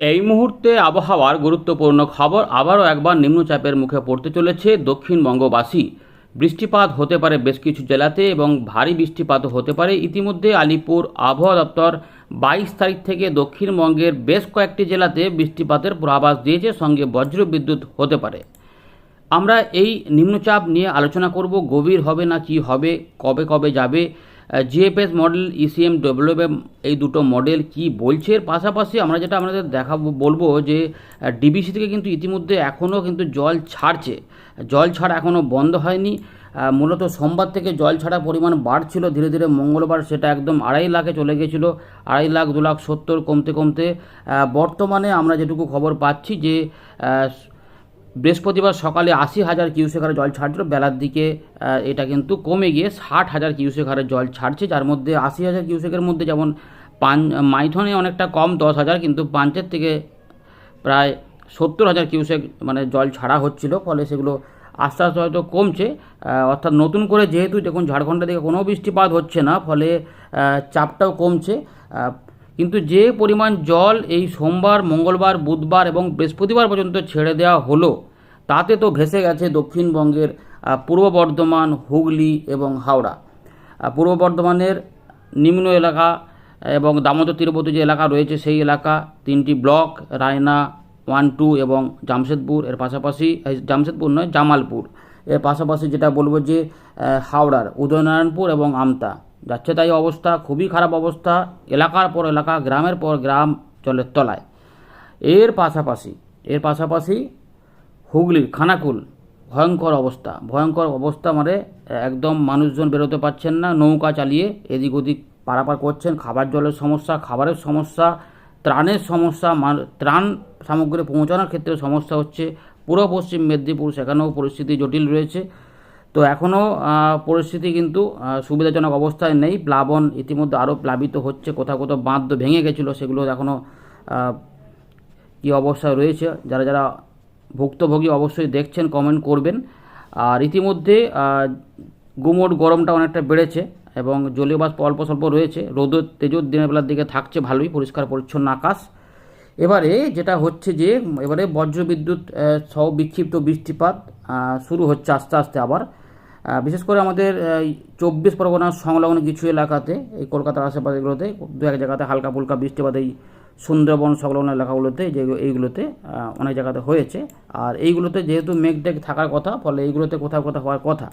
এই মুহূর্তে আবহাওয়ার গুরুত্বপূর্ণ খবর আবারও একবার নিম্নচাপের মুখে পড়তে চলেছে দক্ষিণবঙ্গবাসী। বৃষ্টিপাত হতে পারে বেশ কিছু জেলাতে এবং ভারী বৃষ্টিপাতও হতে পারে। ইতিমধ্যে আলিপুর আবহাওয়া দপ্তর বাইশ তারিখ থেকে দক্ষিণবঙ্গের বেশ কয়েকটি জেলাতে বৃষ্টিপাতের পূর্বাভাস দিয়েছে, সঙ্গে বজ্রবিদ্যুৎ হতে পারে। আমরা এই নিম্নচাপ নিয়ে আলোচনা করব, গভীর হবে না, কি হবে, কবে কবে যাবে জিএফএস মডেল ইসিএম ডব্লিউএম এই দুটো মডেল কি বলছে? এর পাশাপাশি আমরা যেটা আমাদের দেখাবো, বলব যে ডিবিসি থেকে কিন্তু ইতিমধ্যে এখনও কিন্তু জল ছাড়ছে। জল ছাড়া এখনও বন্ধ হয়নি। মূলত সোমবার থেকে জল ছাড়া পরিমাণ বাড়ছিল। ধীরে ধীরে মঙ্গলবার সেটা একদম আড়াই লাখে চলে গেছিল। আড়াই লাখ দু লাখ সত্তর কমতে কমতে বর্তমানে আমরা যেটুকু খবর পাচ্ছি যে বৃহস্পতিবার সকালে আশি হাজার কিউসেক হারে জল ছাড়ছিল। বেলার দিকে এটা কিন্তু কমে গিয়ে ষাট হাজার কিউসেক হারে জল ছাড়ছে, যার মধ্যে আশি হাজার কিউসেকের মধ্যে যেমন পান মাইথনে অনেকটা কম, দশ হাজার, কিন্তু পাঞ্চের থেকে প্রায় সত্তর হাজার কিউসেক মানে জল ছাড়া হচ্ছিল, ফলে সেগুলো আস্তে আস্তে হয়তো কমছে। অর্থাৎ নতুন করে যেহেতু দেখুন ঝাড়খণ্ডের দিকে কোনো বৃষ্টিপাত হচ্ছে না, ফলে চাপটাও কমছে। কিন্তু যে পরিমাণ জল এই সোমবার, মঙ্গলবার, বুধবার এবং বৃহস্পতিবার পর্যন্ত ছেড়ে দেওয়া হলো, তাতে তো ভেসে গেছে দক্ষিণবঙ্গের পূর্ব বর্ধমান, হুগলি এবং হাওড়া। পূর্ব বর্ধমানের নিম্ন এলাকা এবং দামোদর তীরবর্তী যে এলাকা রয়েছে সেই এলাকা, তিনটি ব্লক, রায়না, ওয়ান টু এবং জামশেদপুর, এর পাশাপাশি জামশেদপুর নয়, জামালপুর। এর পাশাপাশি যেটা বলব যে হাওড়ার, উদয়নারায়ণপুর এবং আমতা। যাচ্ছে তাই অবস্থা, খুবই খারাপ অবস্থা। এলাকার পর এলাকা, গ্রামের পর গ্রাম জলের তলায়। এর পাশাপাশি এর পাশাপাশি হুগলির খানাকুল, ভয়ঙ্কর অবস্থা। ভয়ঙ্কর অবস্থা মানে একদম মানুষজন বেরোতে পারছেন না, নৌকা চালিয়ে এদিক ওদিক পারাপার করছেন। খাবার জলের সমস্যা, খাবারের সমস্যা, ত্রাণের সমস্যা ত্রাণ সামগ্রী পৌঁছানোর ক্ষেত্রে সমস্যা হচ্ছে। পূর্ব পশ্চিম মেদিনীপুর, সেখানেও পরিস্থিতি জটিল রয়েছে। তো এখনও পরিস্থিতি কিন্তু সুবিধাজনক অবস্থায় নেই। প্লাবন ইতিমধ্যে আরও প্লাবিত হচ্ছে, কোথাও কোথাও বাঁধ ভেঙে গেছিল সেগুলো এখনও কী অবস্থায় রয়েছে, যারা যারা ভুক্তভোগী অবশ্যই দেখছেন কমেন্ট করবেন। আর ইতিমধ্যে গুমোট গরমটা অনেকটা বেড়েছে এবং জলীয় বাষ্প অল্প স্বল্প রয়েছে, রোদ তেজোর দিনের বেলার দিকে থাকছে ভালোই, পরিষ্কার পরিচ্ছন্ন আকাশ। এবারে যেটা হচ্ছে যে, এবারে বজ্রবিদ্যুৎ সহ বিক্ষিপ্ত বৃষ্টিপাত শুরু হচ্ছে আস্তে আস্তে আবার। বিশেষ করে আমাদের চব্বিশ পরগনার সংলগ্ন কিছু এলাকাতে, এই কলকাতার আশেপাশেগুলোতে দু এক জায়গাতে হালকা ফুলকা বৃষ্টিপাত এই সুন্দরবন সংলগ্ন এলাকাগুলোতে, যে এইগুলোতে অনেক জায়গাতে হয়েছে। আর এইগুলোতে যেহেতু মেঘটেক থাকার কথা, ফলে এইগুলোতে কোথাও কোথাও হওয়ার কথা।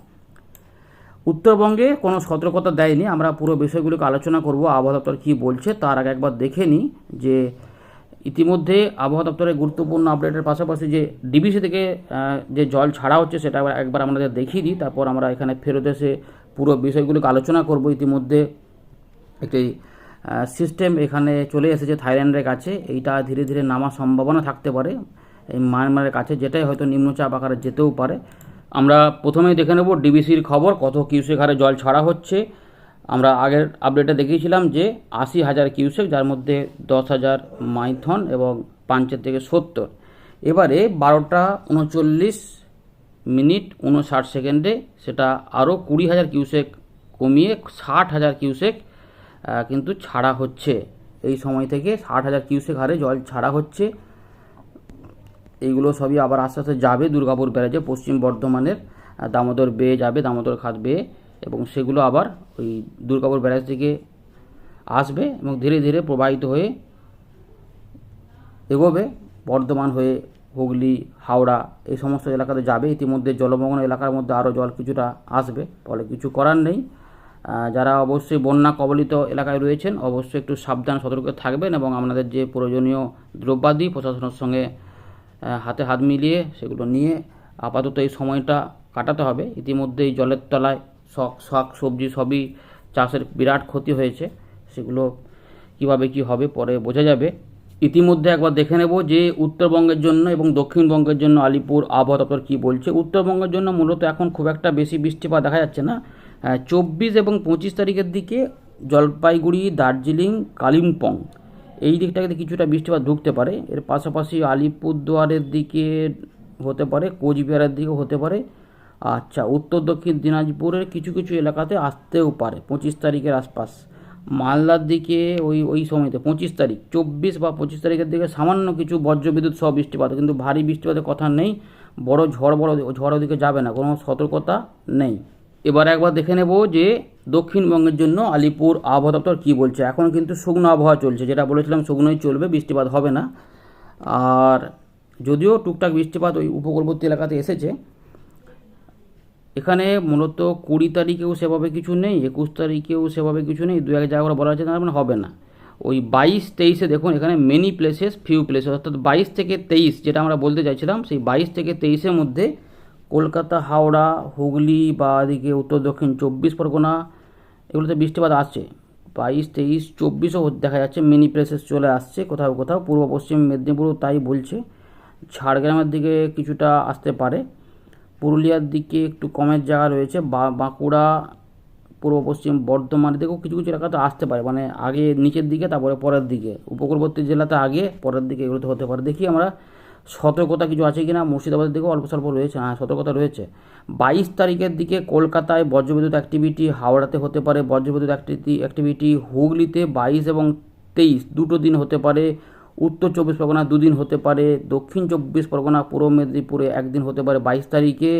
উত্তরবঙ্গে কোনো সতর্কতা দেয়নি। আমরা পুরো বিষয়গুলোকে আলোচনা করব, আবহাওয়া দপ্তর কী বলছে, তার আগে একবার দেখে নিই যে ইতিমধ্যে আবহাওয়া দপ্তরের গুরুত্বপূর্ণ আপডেটের পাশাপাশি যে ডিবিসি থেকে যে জল ছাড়া হচ্ছে সেটা একবার- আমাদের দেখিয়ে দিই। তারপর আমরা এখানে ফেরত এসে পুরো বিষয়গুলোকে আলোচনা করব। ইতিমধ্যে একটি সিস্টেম এখানে চলে এসেছে থাইল্যান্ডের কাছে। এইটা ধীরে ধীরে নামার সম্ভাবনা থাকতে পারে। এই মায়ানমারের কাছে যেটাই হয়তো নিম্নচাপ আকারে যেতেও পারে। আমরা প্রথমেই দেখে নেব ডিবিসির খবর, কত কিউসেক হারে জল ছাড়া হচ্ছে। আমরা আগের আপডেটে দেখিয়েছিলাম যে আশি হাজার কিউসেক যার মধ্যে দশ হাজার মাইথন এবং পাঞ্চের থেকে সত্তর। এবারে বারোটা উনচল্লিশ মিনিট উনষাট সেকেন্ডে সেটা আরও কুড়ি হাজার কিউসেক কমিয়ে ষাট হাজার কিউসেক কিন্তু ছাড়া হচ্ছে। এই সময় থেকে ষাট হাজার কিউসেক হারে জল ছাড়া হচ্ছে। এইগুলো সবই আবার আস্তে আস্তে যাবে দুর্গাপুর ব্যারেজে, পশ্চিম বর্ধমানের দামোদর বেয়ে যাবে, দামোদর খাত বেয়ে। এবং সেগুলো আবার ওই দুর্গাপুর ব্যারেজ থেকে আসবে এবং ধীরে ধীরে প্রবাহিত হয়ে এগোবে, বর্ধমান হয়ে হুগলি, হাওড়া এই সমস্ত এলাকাতে যাবে। ইতিমধ্যে জলমগ্ন এলাকার মধ্যে আরও জল কিছুটা আসবে, ফলে কিছু করার নেই। যারা অবশ্যই বন্যা কবলিত এলাকায় রয়েছেন, অবশ্যই একটু সাবধান, সতর্ক থাকবেন এবং আপনাদের যে প্রয়োজনীয় দ্রব্যাদি প্রশাসনের সঙ্গে হাতে হাত মিলিয়ে সেগুলো নিয়ে আপাতত এই সময়টা কাটাতে হবে। ইতিমধ্যে এই জলের তলায় শখ শাক, সবজি সবই চাষের বিরাট ক্ষতি হয়েছে। সেগুলো কীভাবে কি হবে পরে বোঝা যাবে। ইতিমধ্যে একবার দেখে নেব যে উত্তরবঙ্গের জন্য এবং দক্ষিণবঙ্গের জন্য আলিপুর আবহাওয়া দপ্তর কী বলছে। উত্তরবঙ্গের জন্য মূলত এখন খুব একটা বেশি বৃষ্টিপাত দেখা যাচ্ছে না। চব্বিশ এবং পঁচিশ তারিখের দিকে জলপাইগুড়ি, দার্জিলিং, কালিম্পং এই দিকটাতে কিছুটা বৃষ্টিপাত ঢুকতে পারে। এর পাশাপাশি আলিপুরদুয়ারের দিকে হতে পারে, কোচবিহারের দিকেও হতে পারে। আচ্ছা উত্তর দক্ষিণ দিনাজপুরের কিছু কিছু এলাকাতে আসতেও পারে, পঁচিশ তারিখের আশপাশ। মালদার দিকে ওই ওই সময়তে, পঁচিশ তারিখ, চব্বিশ বা পঁচিশ তারিখের দিকে সামান্য কিছু বজ্রবিদ্যুৎ সহ বৃষ্টিপাত, কিন্তু ভারী বৃষ্টিপাতের কথা নেই, বড় ঝড় বড়, ঝড় ওদিকে যাবে না, কোনো সতর্কতা নেই। এবার একবার দেখে নেব যে দক্ষিণবঙ্গের জন্য আলিপুর আবহাওয়া দপ্তর কী বলছে। এখন কিন্তু শুকনো আবহাওয়া চলছে, যেটা বলেছিলাম শুকনোই চলবে, বৃষ্টিপাত হবে না। আর যদিও টুকটাক বৃষ্টিপাত ওই উপকূলবর্তী এলাকাতে এসেছে এখানে মূলত কুড়ি তারিখেও সেভাবে কিছু নেই, একুশ তারিখেও সেভাবে কিছু নেই দু এক জায়গা করে বলা হচ্ছে তার মানে হবে না। ওই বাইশ তেইশে দেখুন, এখানে মেনি প্লেসেস ফিউ প্লেসেস অর্থাৎ বাইশ থেকে তেইশ যেটা আমরা বলতে চাইছিলাম, সেই বাইশ থেকে তেইশের মধ্যে কলকাতা, হাওড়া, হুগলি বা এদিকে উত্তর, দক্ষিণ, চব্বিশ পরগনা, এগুলোতে বৃষ্টিপাত আছে বাইশ, তেইশ, চব্বিশও দেখা যাচ্ছে মিনি প্লেসেস চলে আসছে, কোথাও কোথাও, পূর্ব, পশ্চিম মেদিনীপুরও তাই বলছে। ঝাড়গ্রামের দিকে কিছুটা আসতে পারে। পুরুলিয়ার দিকে একটু কমের জায়গা রয়েছে। বাঁকুড়া, পূর্ব পশ্চিম বর্ধমানের দিকেও কিছু কিছু এলাকাতে আসতে পারে। মানে আগে নিচের দিকে, তারপরে পরের দিকে। উপকূলবর্তী জেলাতে আগে, পরের দিকে এগুলোতে হতে পারে। দেখি আমরা সতর্কতা কিছু আছে কি না মুর্শিদাবাদের দিকেও অল্প স্বল্প রয়েছে। হ্যাঁ সতর্কতা রয়েছে। বাইশ তারিখের দিকে কলকাতায় বজ্রবিদ্যুৎ অ্যাক্টিভিটি হাওড়াতে হতে পারে। বজ্রবিদ্যুৎ অ্যাক্টিভিটি অ্যাক্টিভিটি হুগলিতে বাইশ এবং তেইশ, দুটো দিন হতে পারে। উত্তর চব্বিশ পরগনা দুদিন হতে পারে, দক্ষিণ চব্বিশ পরগনা, পূর্ব মেদিনীপুরে একদিন হতে পারে বাইশ তারিখে,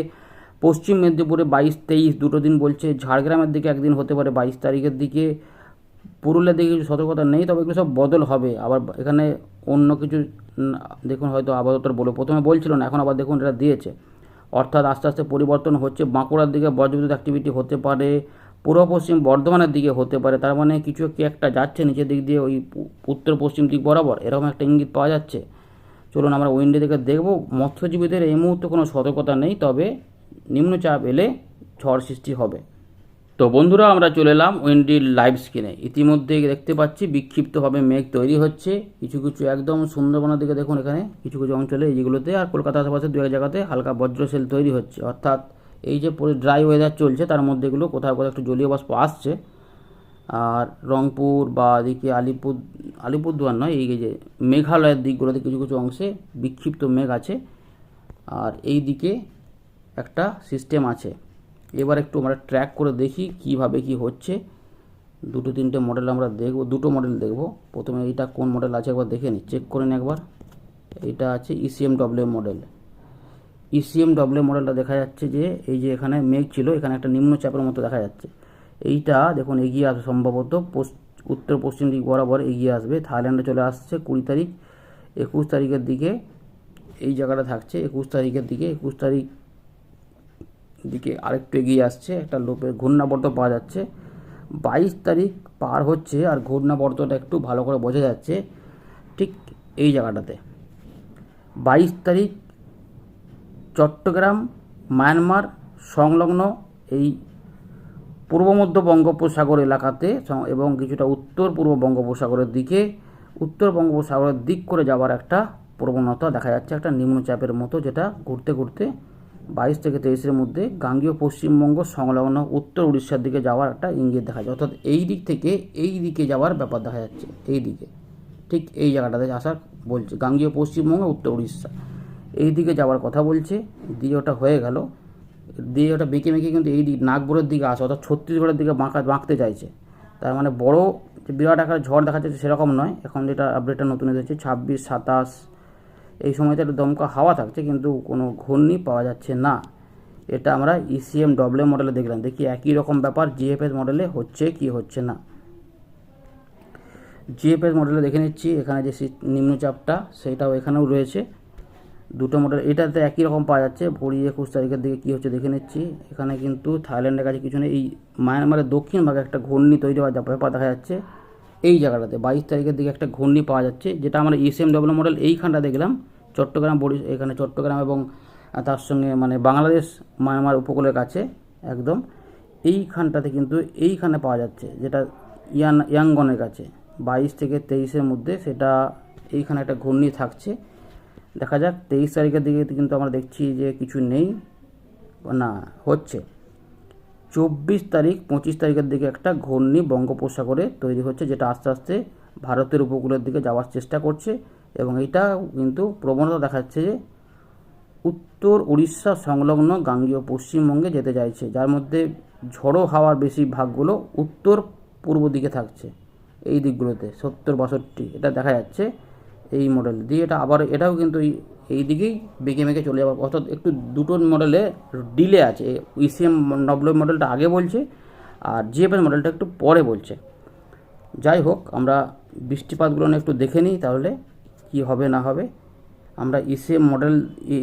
পশ্চিম মেদিনীপুরে বাইশ তেইশ দুটো দিন বলছে, ঝাড়গ্রামের দিকে একদিন হতে পারে বাইশ তারিখের দিকে। পুরুলিয়ার দিকে কিছু সতর্কতা নেই, তবে এগুলো সব বদল হবে। আবার এখানে অন্য কিছু দেখুন হয়তো আবহাওয়া বলে, প্রথমে বলছিল না, এখন আবার দেখুন এটা দিয়েছে। অর্থাৎ আস্তে আস্তে পরিবর্তন হচ্ছে, বাঁকুড়ার দিকে বজ্রবিদ্যুৎ অ্যাক্টিভিটি হতে পারে পূর্ব পশ্চিম বর্ধমানের দিকে হতে পারে, তার মানে কিছু কি একটা যাচ্ছে নিচের দিক দিয়ে, ওই উত্তর পশ্চিম দিক বরাবর, এরকম একটা ইঙ্গিত পাওয়া যাচ্ছে। চলুন আমরা উইন্ডে দিকে দেখব, মৎস্যজীবীদের এই মুহূর্তে কোনো সতর্কতা নেই, তবে নিম্নচাপ এলে ঝড় সৃষ্টি হবে। তো বন্ধুরা, আমরা চলে এলাম উইন্ডির লাইভ স্ক্রিনে ইতিমধ্যে দেখতে পাচ্ছি, বিক্ষিপ্তভাবে মেঘ তৈরি হচ্ছে। কিছু কিছু একদম সুন্দরবনের দিকে দেখুন এখানে, কিছু কিছু অঞ্চলে এইগুলোতে আর কলকাতা আশেপাশে দু এক জায়গাতে হালকা বজ্রশেল তৈরি হচ্ছে। অর্থাৎ এই যে পুরো ড্রাই ওয়েদার চলছে, তার মধ্যে এগুলো কোথাও কোথাও একটু জলীয় বাষ্প আসছে। আর রংপুর বা এদিকে আলিপুর, আলিপুরদুয়ার নয়, এই যে মেঘালয়ের দিকগুলোতে কিছু কিছু অংশে বিক্ষিপ্ত মেঘ আছে। আর এই দিকে একটা সিস্টেম আছে। এবার একটু আমরা ট্র্যাক করে দেখি কীভাবে কি হচ্ছে। দুটো তিনটে মডেল আমরা দেখব, দুটো মডেল দেখব। প্রথমে এইটা কোন মডেল আছে একবার দেখে নিই চেক করে নিই একবার। এইটা আছে E ECM W model ECM W মডেলটা দেখা যাচ্ছে যে, এই যে এখানে মেঘ ছিল, এখানে একটা নিম্নচাপের মতো দেখা যাচ্ছে। এইটা দেখুন, এগিয়ে আসবে সম্ভবত উত্তর পশ্চিম দিক বরাবর এগিয়ে আসবে। থাইল্যান্ডে চলে আসছে কুড়ি তারিখ, একুশ তারিখের দিকে এই জায়গাটা থাকছে। একুশ তারিখের দিকে, একুশ তারিখ দিকে আরেকটু এগিয়ে আসছে, একটা লোপের ঘূর্ণাবর্ত পাওয়া যাচ্ছে। বাইশ তারিখ পার হচ্ছে আর ঘূর্ণাবর্তটা একটু ভালো করে বোঝা যাচ্ছে ঠিক এই জায়গাটাতে। বাইশ তারিখ চট্টগ্রাম, মায়ানমার সংলগ্ন এই পূর্ব মধ্য বঙ্গোপসাগর এলাকাতে এবং কিছুটা উত্তর পূর্ব বঙ্গোপসাগরের দিকে উত্তর বঙ্গোপসাগরের দিক করে যাওয়ার একটা প্রবণতা দেখা যাচ্ছে, একটা নিম্নচাপের মতো যেটা ঘুরতে ঘুরতে বাইশ থেকে তেইশের মধ্যে গাঙ্গীয় পশ্চিমবঙ্গ সংলগ্ন উত্তর উড়িষ্যার দিকে যাওয়ার একটা ইঙ্গিত দেখা যায়। অর্থাৎ এই দিক থেকে এই দিকে যাওয়ার ব্যাপার দেখা যাচ্ছে, এই দিকে। ঠিক এই জায়গাটাতে আসার বলছে, গাঙ্গীয় পশ্চিমবঙ্গ, উত্তর উড়িষ্যা। এই দিকে যাওয়ার কথা বলছে, দিয়ে ওটা হয়ে গেল। দিয়ে ওটা বেঁকে মেঁকে কিন্তু এই দিক নাগপুরের দিকে আসে, অর্থাৎ ছত্তিশগড়ের দিকে বাঁকা বাঁকতে চাইছে। তার মানে বড় যে বিরাট আকারে ঝড় দেখা যাচ্ছে সেরকম নয়। এখন যেটা আপডেটটা নতুন এসেছে ছাব্বিশ, সাতাশ, এই সময়তে একটা দমকা হাওয়া থাকছে, কিন্তু কোনো ঘূর্ণি পাওয়া যাচ্ছে না। এটা আমরা ইসিএম ডব্লিউ মডেলে দেখলাম। দেখি একই রকম ব্যাপার জিএফএস মডেলে হচ্ছে কি হচ্ছে না। জিএফএস মডেলে দেখে নিচ্ছি, এখানে যে নিম্নচাপটা, সেটাও এখানেও রয়েছে। দুটো মডেল এটাতে একই রকম পাওয়া যাচ্ছে। কুড়ি একুশ তারিখের দিকে কী হচ্ছে দেখে নিচ্ছি। এখানে কিন্তু থাইল্যান্ডের কাছে কিছু নেই, এই মায়ানমারের দক্ষিণ ভাগে একটা ঘূর্ণি তৈরি হওয়ার ব্যাপার দেখা যাচ্ছে। এই জায়গাটাতে বাইশ তারিখের দিকে একটা ঘূর্ণি পাওয়া যাচ্ছে, যেটা আমরা ইসিএম ডব্লিউ মডেল এইখানটা দেখলাম। চট্টগ্রাম বড়ি, এখানে চট্টগ্রাম এবং তার সঙ্গে মানে বাংলাদেশ, মায়ানমার উপকূলের কাছে একদম। এইখানটাতে কিন্তু এইখানে পাওয়া যাচ্ছে, যেটা ইয়ান, ইয়াঙ্গনের কাছে। বাইশ থেকে তেইশের মধ্যে সেটা এইখানে একটা ঘূর্ণি থাকছে। দেখা যাক, তেইশ তারিখের দিকে কিন্তু আমরা দেখছি যে কিছু নেই, না, হচ্ছে। চব্বিশ তারিখ, পঁচিশ তারিখের দিকে একটা ঘূর্ণি বঙ্গোপসাগরে তৈরি হচ্ছে, যেটা আস্তে আস্তে ভারতের উপকূলের দিকে যাওয়ার চেষ্টা করছে এবং এটা কিন্তু প্রবণতা দেখাচ্ছে যে উত্তর উড়িষ্যা সংলগ্ন গাঙ্গীয় পশ্চিমবঙ্গে যেতে চাইছে যার মধ্যে ঝড়ো হাওয়ার বেশি ভাগগুলো উত্তর পূর্ব দিকে থাকছে, এই দিকগুলোতে, সত্তর, বাষট্টি, এটা দেখা যাচ্ছে। এই মডেল দিয়ে এটা আবার এটাও কিন্তু এই দিকেই বেঁকে মেঁকে চলে যাওয়ার অর্থাৎ একটু দুটো মডেলে ডিলে আছে। ইসিএম নব্বই মডেলটা আগে বলছে আর জিএফএস মডেলটা একটু পরে বলছে। যাই হোক, আমরা বৃষ্টিপাতগুলো একটু দেখে নিই তাহলে কি হবে না হবে। আমরা ইসিএম মডেল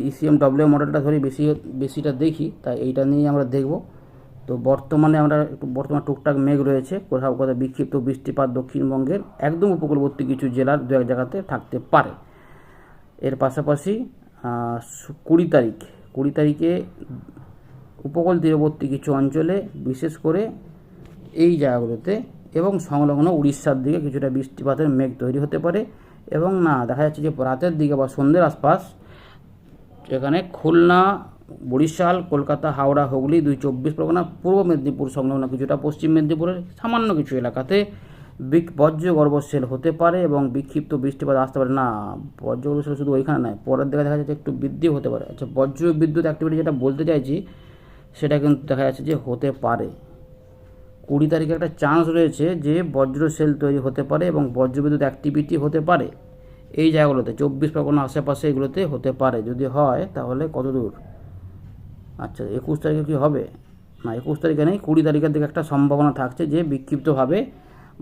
ইসিএম ডব্লিউ মডেলটা ধরে বেশি, বেশিটা দেখি, তাই এইটা নিয়ে আমরা দেখব। তো বর্তমানে আমরা একটু বর্তমানে টুকটাক মেঘ রয়েছে, কোথাও কোথাও বিক্ষিপ্ত বৃষ্টিপাত দক্ষিণবঙ্গের একদম উপকূলবর্তী কিছু জেলার দু এক জায়গাতে থাকতে পারে। এর পাশাপাশি কুড়ি তারিখ, কুড়ি তারিখে উপকূল তীরবর্তী কিছু অঞ্চলে, বিশেষ করে এই জায়গাগুলোতে এবং সংলগ্ন উড়িষ্যার দিকে কিছুটা বৃষ্টিপাতের মেঘ তৈরি হতে পারে এবং না, দেখা যাচ্ছে যে রাতের দিকে বা সন্ধ্যের আশপাশ এখানে খুলনা বরিশাল, কলকাতা, হাওড়া, হুগলি, দুই চব্বিশ পরগনা, পূর্ব মেদিনীপুর সংলগ্ন কিছুটা পশ্চিম মেদিনীপুরের সামান্য কিছু এলাকাতে বজ্র গর্ভশীল হতে পারে এবং বিক্ষিপ্ত বৃষ্টিপাত আসতে পারে। না, বজ্র গর্ভশীল শুধু ওইখানে নয়, পরের দিকে দেখা যাচ্ছে একটু বৃদ্ধি হতে পারে। আচ্ছা বজ্র বিদ্যুৎ অ্যাক্টিভিটি যেটা বলতে চাইছি, সেটা কিন্তু দেখা যাচ্ছে যে হতে পারে। কুড়ি তারিখে একটা চান্স রয়েছে যে বজ্র সেল তৈরি হতে পারে এবং বজ্রবিদ্যুৎ অ্যাক্টিভিটি হতে পারে। এই জায়গাগুলোতে, চব্বিশ পরগনা আশেপাশে এগুলোতে হতে পারে। যদি হয়, তাহলে কত দূর? আচ্ছা একুশ তারিখে কি হবে? না, একুশ তারিখে নেই, কুড়ি তারিখের দিকে একটা সম্ভাবনা থাকছে যে বিক্ষিপ্তভাবে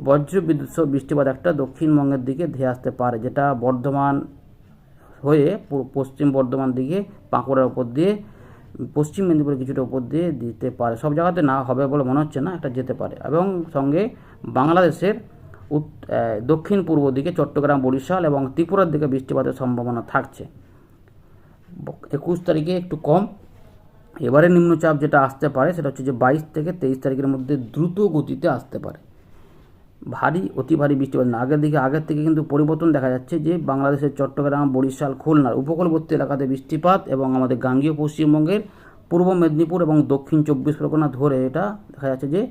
বজ্র বিদ্যুৎ বৃষ্টিপাত একটা দক্ষিণবঙ্গের দিকে ধেয়ে আসতে পারে, যেটা বর্ধমান হয়ে পশ্চিম বর্ধমান দিকে পাঁকুড়ার উপর দিয়ে, পশ্চিম মেদিনীপুরের কিছুটা উপর দিয়ে দিতে পারে। সব জায়গাতে না হবে বলে মনে হচ্ছে না, একটা যেতে পারে। এবং সঙ্গে বাংলাদেশের দক্ষিণ পূর্ব দিকে চট্টগ্রাম, বরিশাল এবং ত্রিপুরার দিকে বৃষ্টিপাতের সম্ভাবনা থাকছে। একুশ তারিখে একটু কম এবারে নিম্নচাপ যেটা আসতে পারে, সেটা হচ্ছে যে বাইশ থেকে তেইশ তারিখের মধ্যে দ্রুত গতিতে আসতে পারে। ভারী, অতি ভারী বৃষ্টিপাত। না, আগের দিকে, আগের থেকে কিন্তু পরিবর্তন দেখা যাচ্ছে যে বাংলাদেশের চট্টগ্রাম, বরিশাল খুলনার উপকূলবর্তী এলাকাতে বৃষ্টিপাত এবং আমাদের গাঙ্গীয় পশ্চিমবঙ্গের পূর্ব মেদিনীপুর এবং দক্ষিণ চব্বিশ পরগনা ধরে এটা দেখা যাচ্ছে যে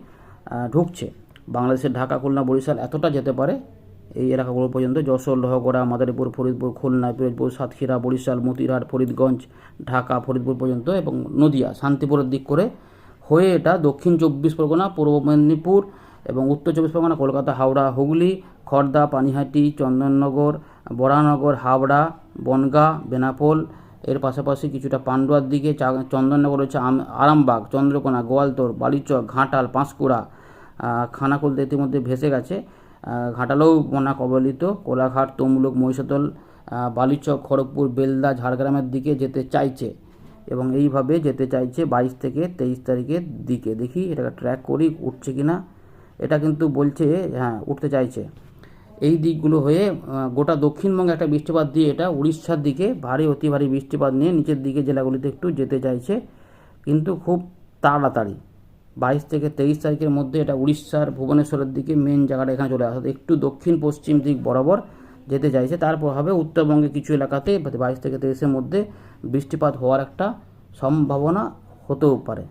ঢুকছে। বাংলাদেশের ঢাকা, খুলনা, বরিশাল এতটা যেতে পারে এই এলাকাগুলো পর্যন্ত যশোর, লোহগড়া, মাদারীপুর, ফরিদপুর, খুলনা, পিরোজপুর, সাতক্ষীরা, বরিশাল, মতিরহাট, ফরিদগঞ্জ, ঢাকা, ফরিদপুর পর্যন্ত এবং নদিয়া, শান্তিপুরের দিক করে হয়ে এটা দক্ষিণ চব্বিশ পরগনা, পূর্ব মেদিনীপুর এবং উত্তর চব্বিশ পরগনা, কলকাতা, হাওড়া, হুগলি খড়দা পানিহাটি, চন্দননগর, বরানগর, হাওড়া, বনগাঁ, বেনাপোল, এর পাশাপাশি কিছুটা পান্ডুয়ার দিকে চন্দননগর রয়েছে আরামবাগ, চন্দ্রকোনা, গোয়ালতোর, বালিচক, ঘাটাল, পাঁশকুড়া খানাকুলতে ইতিমধ্যে ভেসে গেছে। ঘাটালেও বন্যা কবলিত, কোলাঘাট, তমলুক মহিষাদল বালিচক, খড়গপুর, বেলদা, ঝাড়গ্রামের দিকে যেতে চাইছে এবং এইভাবে যেতে চাইছে বাইশ থেকে তেইশ তারিখের দিকে। দেখি এটাকে ট্র্যাক করি, উঠছে কি না এটা কিন্তু বলছে হ্যাঁ উঠতে চাইছে। এই দিকগুলো হয়ে গোটা দক্ষিণবঙ্গে একটা বৃষ্টিপাত দিয়ে এটা উড়িষ্যার দিকে ভারী, অতি ভারী বৃষ্টিপাত নিয়ে নিচের দিকে জেলাগুলিতে একটু যেতে চাইছে। কিন্তু খুব তাড়াতাড়ি। বাইশ থেকে তেইশ তারিখের মধ্যে এটা উড়িষ্যার ভুবনেশ্বরের দিকে মেন জায়গাটা এখানে চলে আসে। একটু দক্ষিণ পশ্চিম দিক বরাবর যেতে চাইছে, তারপর হবে উত্তরবঙ্গে কিছু এলাকাতে বাইশ থেকে তেইশের মধ্যে বৃষ্টিপাত হওয়ার একটা সম্ভাবনা হতেও পারে,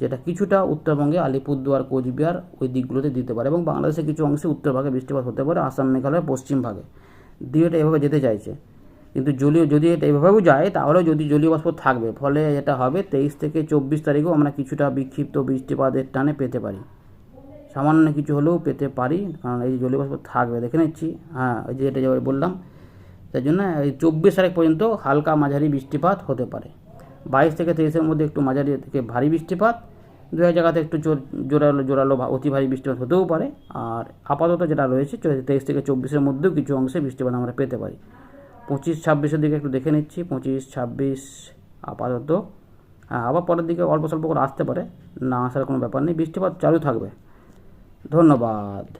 যেটা কিছুটা উত্তরবঙ্গে আলিপুরদুয়ার, কোচবিহার ওই দিকগুলোতে দিতে পারে এবং বাংলাদেশের কিছু অংশে উত্তরভাগে বৃষ্টিপাত হতে পারে, আসাম, মেঘালয়, পশ্চিম ভাগে। দিয়ে এটা এভাবে যেতে চাইছে। কিন্তু জলীয়, যদি এটা এভাবেও যায়, তাহলেও যদি জলীয় বাষ্প থাকবে, ফলে এটা হবে তেইশ থেকে চব্বিশ তারিখেও আমরা কিছুটা বিক্ষিপ্ত বৃষ্টিপাতের টানে পেতে পারি। সামান্য কিছু হলেও পেতে পারি, কারণ এই জলীয় বাষ্প থাকবে, দেখে নিচ্ছি। হ্যাঁ ওই যে এটা বললাম তাই জন্য এই চব্বিশ তারিখ পর্যন্ত হালকা মাঝারি বৃষ্টিপাত হতে পারে। বাইশ থেকে তেইশের মধ্যে একটু মাঝারি থেকে ভারী বৃষ্টিপাত দু এক জায়গাতে একটু জোর, জোরালো জোরালো বা অতি ভারী বৃষ্টিপাত হতেও পারে। আর আপাতত যেটা রয়েছে তেইশ থেকে চব্বিশের মধ্যেও কিছু অংশে বৃষ্টিপাত আমরা পেতে পারি। পঁচিশ ছাব্বিশের দিকে একটু দেখে নিচ্ছি, পঁচিশ ছাব্বিশ আপাতত। হ্যাঁ আবার পরের দিকে অল্প স্বল্প করে আসতে পারে, না আসার কোনো ব্যাপার নেই, বৃষ্টিপাত চালু থাকবে। ধন্যবাদ।